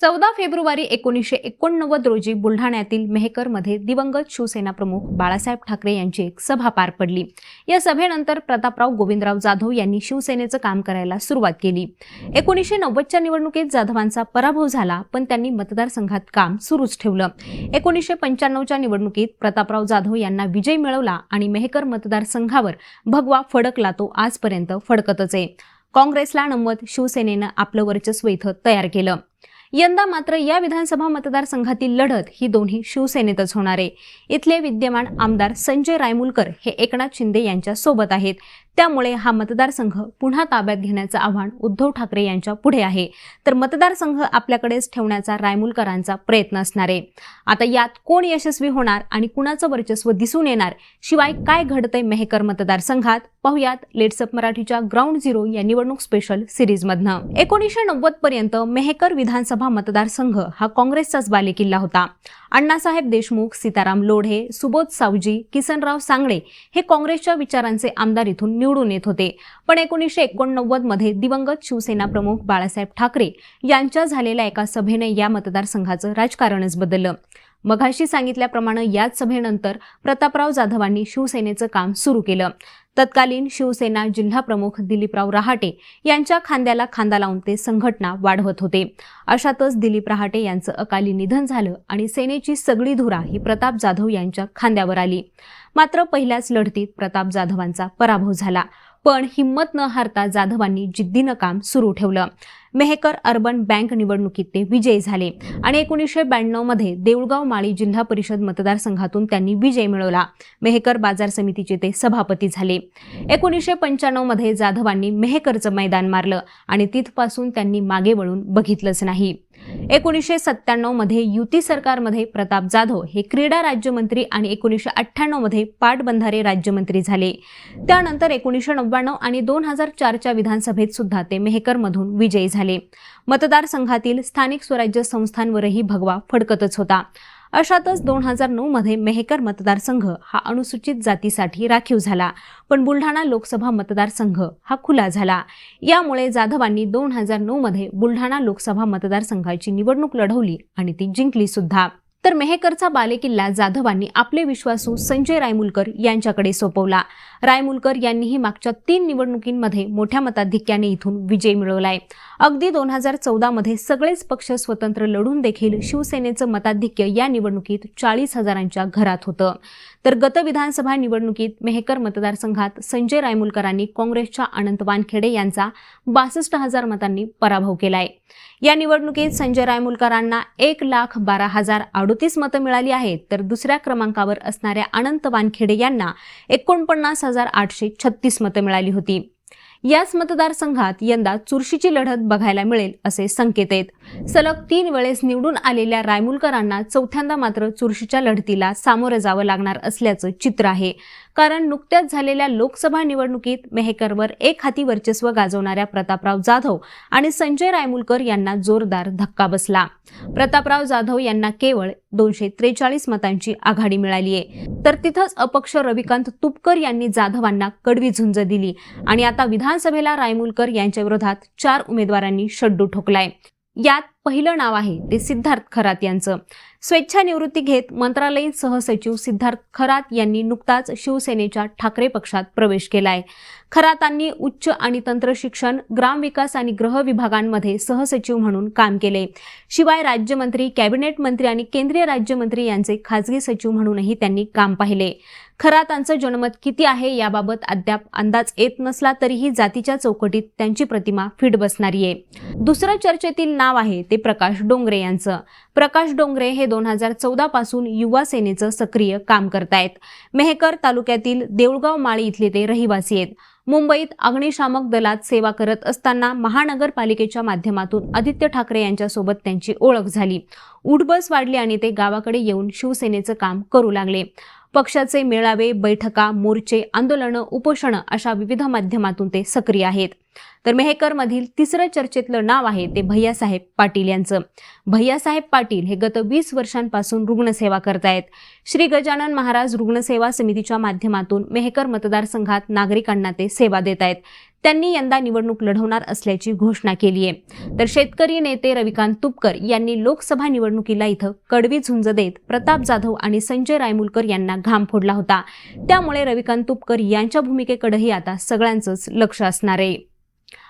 चौदा फेब्रुवारी एकोणीसशे एकोणनव्वद रोजी बुलढाण्यातील मेहकरमध्ये दिवंगत शिवसेना प्रमुख बाळासाहेब ठाकरे यांची एक सभा पार पडली. या सभेनंतर प्रतापराव गोविंदराव जाधव यांनी शिवसेनेचं काम करायला सुरुवात केली. एकोणीसशे नव्वदच्या निवडणुकीत जाधवांचा पराभव झाला पण त्यांनी मतदारसंघात काम सुरूच ठेवलं. एकोणीसशे पंच्याण्णवच्या निवडणुकीत प्रतापराव जाधव यांना विजय मिळवला आणि मेहकर मतदारसंघावर भगवा फडकला तो आजपर्यंत फडकतच आहे. काँग्रेसला नमवत शिवसेनेनं आपलं वर्चस्व इथं तयार केलं. यंदा मात्र या विधानसभा मतदारसंघातील लढत ही दोन्ही शिवसेनेतच होणार आहे. इथले विद्यमान आमदार संजय रायमुलकर हे एकनाथ शिंदे यांच्या सोबत आहेत. त्यामुळे हा मतदारसंघ पुन्हा ताब्यात घेण्याचं आव्हान उद्धव ठाकरे यांच्या पुढे आहे. तर मतदारसंघ आपल्याकडेच ठेवण्याचा रायमुलकरांचा प्रयत्न असणार आहे. आता यात कोण यशस्वी होणार आणि कुणाचं वर्चस्व दिसून येणार शिवाय काय घडतंय मेहकर मतदारसंघात पाहुयात लेट्सअप मराठीच्या ग्राउंड झिरो या निवडणूक स्पेशल सिरीजमधनं. एकोणीसशे नव्वद पर्यंत मेहकर विधानसभा मतदारसंघ हा काँग्रेसचाच बालेकिल्ला होता. अण्णासाहेब देशमुख सीताराम लोढे सुबोध सावजी किसनराव सांगळे हे काँग्रेसच्या विचारांचे आमदार इथून निवडून येत होते. पण एकोणीसशे एकोणनव्वदमध्ये दिवंगत शिवसेना प्रमुख बाळासाहेब ठाकरे यांच्या झालेल्या एका सभेने या मतदारसंघाचं राजकारणच बदललं. मघाशी सांगितल्याप्रमाणे याच सभेनंतर प्रतापराव जाधवांनी शिवसेनेचं काम सुरू केलं. तत्कालीन शिवसेना जिल्हा प्रमुख दिलीपराव रहाटे यांच्या खांद्याला खांदा लावून ते संघटना वाढवत होते. अशातच दिलीप रहाटे यांचं अकाली निधन झालं आणि सेनेची सगळी धुरा ही प्रताप जाधव यांच्या खांद्यावर आली. मात्र पहिल्याच लढतीत प्रताप जाधवांचा पराभव झाला. पण हिंमत न हारता जाधवांनी जिद्दीनं काम सुरू ठेवलं. मेहकर अर्बन बँक निवडणुकीत ते विजयी झाले आणि एकोणीसशे ब्याण्णवमध्ये देऊळगाव माळी जिल्हा परिषद मतदारसंघातून त्यांनी विजय मिळवला. मेहकर बाजार समितीचे ते सभापती झाले. एकोणीसशे पंच्याण्णवमध्ये जाधवांनी मेहकरचं मैदान मारलं आणि तिथपासून त्यांनी मागे वळून बघितलंच नाही. एकोणीसशे सत्त्याण्णवमध्ये युती सरकारमध्ये प्रताप जाधव हे क्रीडा राज्यमंत्री आणि एकोणीसशे अठ्ठ्याण्णवमध्ये पाटबंधारे राज्यमंत्री झाले. त्यानंतर एकोणीसशे नव्याण्णव आणि दोन हजार चारच्या विधानसभेत सुद्धा ते मेहकरमधून विजयी झाले. मतदारसंघातील स्थानिक स्वराज्य संस्थांवरही भगवा फडकतच होता. अशातच दोन हजार नऊमध्ये मेहकर मतदारसंघ हा अनुसूचित जातीसाठी राखीव झाला. पण बुलढाणा लोकसभा मतदारसंघ हा खुला झाला. यामुळे जाधवांनी दोन हजार नऊमध्ये बुलढाणा लोकसभा मतदारसंघाची निवडणूक लढवली आणि ती जिंकली सुद्धा. तर मेहकरचा बालेकिल्ला जाधवांनी आपले विश्वासू संजय रायमुलकर यांच्याकडे सोपवला. रायमुलकर यांनीही मागच्या तीन निवडणुकींमध्ये मोठ्या मताधिक्याने इथून विजय मिळवलाय. अगदी दोन हजार चौदामध्ये सगळेच पक्ष स्वतंत्र लढून देखील शिवसेनेचं मताधिक्य या निवडणुकीत चाळीस हजारांच्या घरात होतं. तर गत विधानसभा निवडणुकीत मेहकर मतदारसंघात संजय रायमुलकरांनी काँग्रेसच्या अनंत वानखेडे यांचा बासष्ट हजार मतांनी पराभव केलाय. या निवडणुकीत संजय रायमुलकरांना एक लाख बारा हजार अडोतीस मतं मिळाली आहेत तर दुसऱ्या क्रमांकावर असणाऱ्या अनंत वानखेडे यांना एकोणपन्नास हजार आठशे छत्तीस मतं मिळाली होती. याच मतदारसंघात यंदा चुरशीची लढत बघायला मिळेल असे संकेत आहेत. सलग तीन वेळेस निवडून आलेल्या रायमुलकरांना चौथ्यांदा मात्र चुरशीच्या लढतीला सामोरं जावं लागणार असल्याचं चित्र आहे. कारण नुकत्याच झालेल्या लोकसभा निवडणुकीत मेहकरवर एक हाती वर्चस्व गाजवणाऱ्या प्रतापराव जाधव आणि संजय रायमुलकर यांना जोरदार धक्का बसला. प्रतापराव जाधव यांना केवळ दोनशे त्रेचाळीस मतांची आघाडी मिळाली आहे. तर तिथंच अपक्ष रविकांत तुपकर यांनी जाधवांना कडवी झुंज दिली आणि आता विधानसभेला रायमुलकर यांच्या विरोधात चार उमेदवारांनी शड्डू ठोकलाय. यात पहिलं नाव आहे ते सिद्धार्थ खरात यांचं. स्वेच्छानिवृत्ती घेत मंत्रालयीन सहसचिव सिद्धार्थ खरात यांनी नुकताच शिवसेनेच्या ठाकरे पक्षात प्रवेश केला आहे खरातांनी उच्च आणि तंत्र शिक्षण ग्रामविकास आणि ग्रह विभागांमध्ये सहसचिव म्हणून काम केले. शिवाय राज्यमंत्री कॅबिनेट मंत्री आणि केंद्रीय राज्यमंत्री यांचे खासगी सचिव म्हणूनही त्यांनी काम पाहिले. खरातांचं जनमत किती आहे याबाबत अद्याप अंदाज येत नसला तरीही जातीच्या चौकटीत त्यांची प्रतिमा फिट बसणारी आहे दुसरं चर्चेतील नाव आहे ते प्रकाश डोंगरे यांचं. प्रकाश डोंगरे हे दोन हजार चौदा पासून युवा सेनेचं सक्रिय काम करतायत. मेहकर तालुक्यातील देऊळगाव माळी इथले ते रहिवासी आहेत. मुंबईत अग्निशामक दलात सेवा करत असताना महानगरपालिकेच्या माध्यमातून आदित्य ठाकरे यांच्यासोबत त्यांची ओळख झाली. उठबस वाढली आणि ते गावाकडे येऊन शिवसेनेचं काम करू लागले. पक्षाचे मेळावे बैठका मोर्चे आंदोलनं उपोषणं अशा विविध माध्यमातून ते सक्रिय आहेत. तर मेहकरमधील तिसरं चर्चेतलं नाव आहे ते भैयासाहेब पाटील यांचं. भैयासाहेब पाटील हे गत वीस वर्षांपासून रुग्णसेवा करतायत. श्री गजानन महाराज रुग्णसेवा समितीच्या माध्यमातून मेहकर मतदारसंघात नागरिकांना ते सेवा देत आहेत त्यांनी यंदा निवडणूक लढवणार असल्याची घोषणा केली आहे. तर शेतकरी नेते रविकांत तुपकर यांनी लोकसभा निवडणुकीला इथं कडवी झुंज देत प्रताप जाधव आणि संजय रायमुलकर यांना घाम फोडला होता. त्यामुळे रविकांत तुपकर यांच्या भूमिकेकडेही आता सगळ्यांचंच लक्ष असणार आहे.